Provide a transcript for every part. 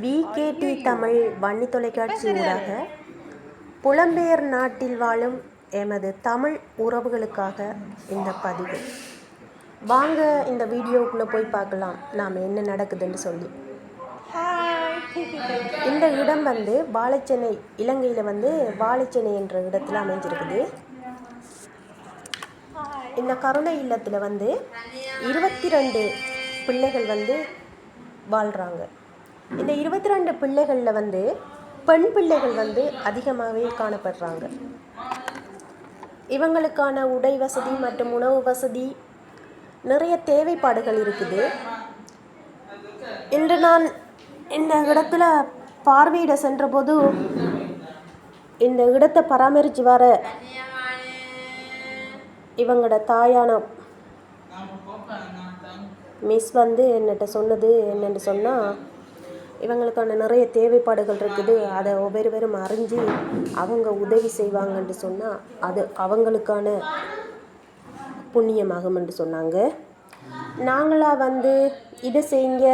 விகேடி தமிழ் வன்னி தொலைக்காட்சி ஊடாக புலம்பெயர் நாட்டில் வாழும் எமது தமிழ் உறவுகளுக்காக இந்த பதிவு. வாங்க இந்த வீடியோக்குள்ளே போய் பார்க்கலாம். நாம் என்ன நடக்குதுன்னு சொல்லி. இந்த இடம் வந்து வாழைச்சென்னை இலங்கையில் வந்து வாழைச்சென்னை என்ற இடத்துல அமைஞ்சிருக்குது. இந்த கருணை இல்லத்தில் வந்து இருபத்தி ரெண்டு பிள்ளைகள் வந்து வாழ்கிறாங்க இந்த இருபத்தி ரெண்டு பிள்ளைகளில் வந்து பெண் பிள்ளைகள் வந்து அதிகமாகவே காணப்படுறாங்க. இவங்களுக்கான உடை வசதி மற்றும் உணவு வசதி நிறைய தேவைப்பாடுகள் இருக்குது. இன்று நான் இந்த இடத்துல பார்வையிட சென்றபோது இந்த இடத்தை பராமரித்து வர இவங்களோட தாயான மிஸ் வந்து என்னட்ட சொன்னது என்னென்னு சொன்னால் இவங்களுக்கான நிறைய தேவைப்பாடுகள் இருக்குது. அதை ஒவ்வொருவரும் அறிஞ்சு அவங்க உதவி செய்வாங்கன்ட்டு சொன்னால் அது அவங்களுக்கான புண்ணியமாகும்னு சொன்னாங்க. நாங்களாக வந்து இதை செய்யுங்க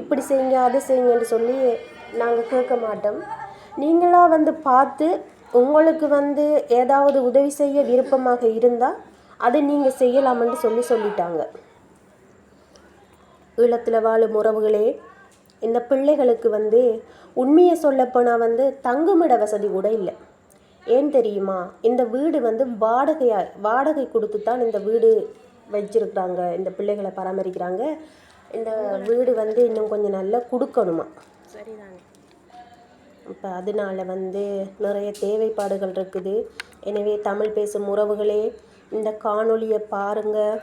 இப்படி செய்யுங்க அதை செய்யுங்கன்னு சொல்லி நாங்கள் கேட்க மாட்டோம். நீங்களாக வந்து பார்த்து உங்களுக்கு வந்து ஏதாவது உதவி செய்ய விருப்பமாக இருந்தால் அதை நீங்கள் செய்யலாமென்று சொல்லி சொல்லிட்டாங்க. ஈழத்தில் வாழும் உறவுகளே இந்த பிள்ளைகளுக்கு வந்து உண்மையை சொல்லப்போனால் வந்து தங்குமிட வசதி கூட இல்லை. ஏன் தெரியுமா? இந்த வீடு வந்து வாடகையா வாடகை கொடுத்து தான் இந்த வீடு வச்சிருக்கிறாங்க இந்த பிள்ளைகளை பராமரிக்கிறாங்க. இந்த வீடு வந்து இன்னும் கொஞ்சம் நல்லா கொடுக்கணுமா? சரிதானே இப்போ அதனால வந்து நிறைய தேவைப்பாடுகள் இருக்குது. எனவே தமிழ் பேசும் உறவுகளே இந்த காணொளியை பாருங்கள்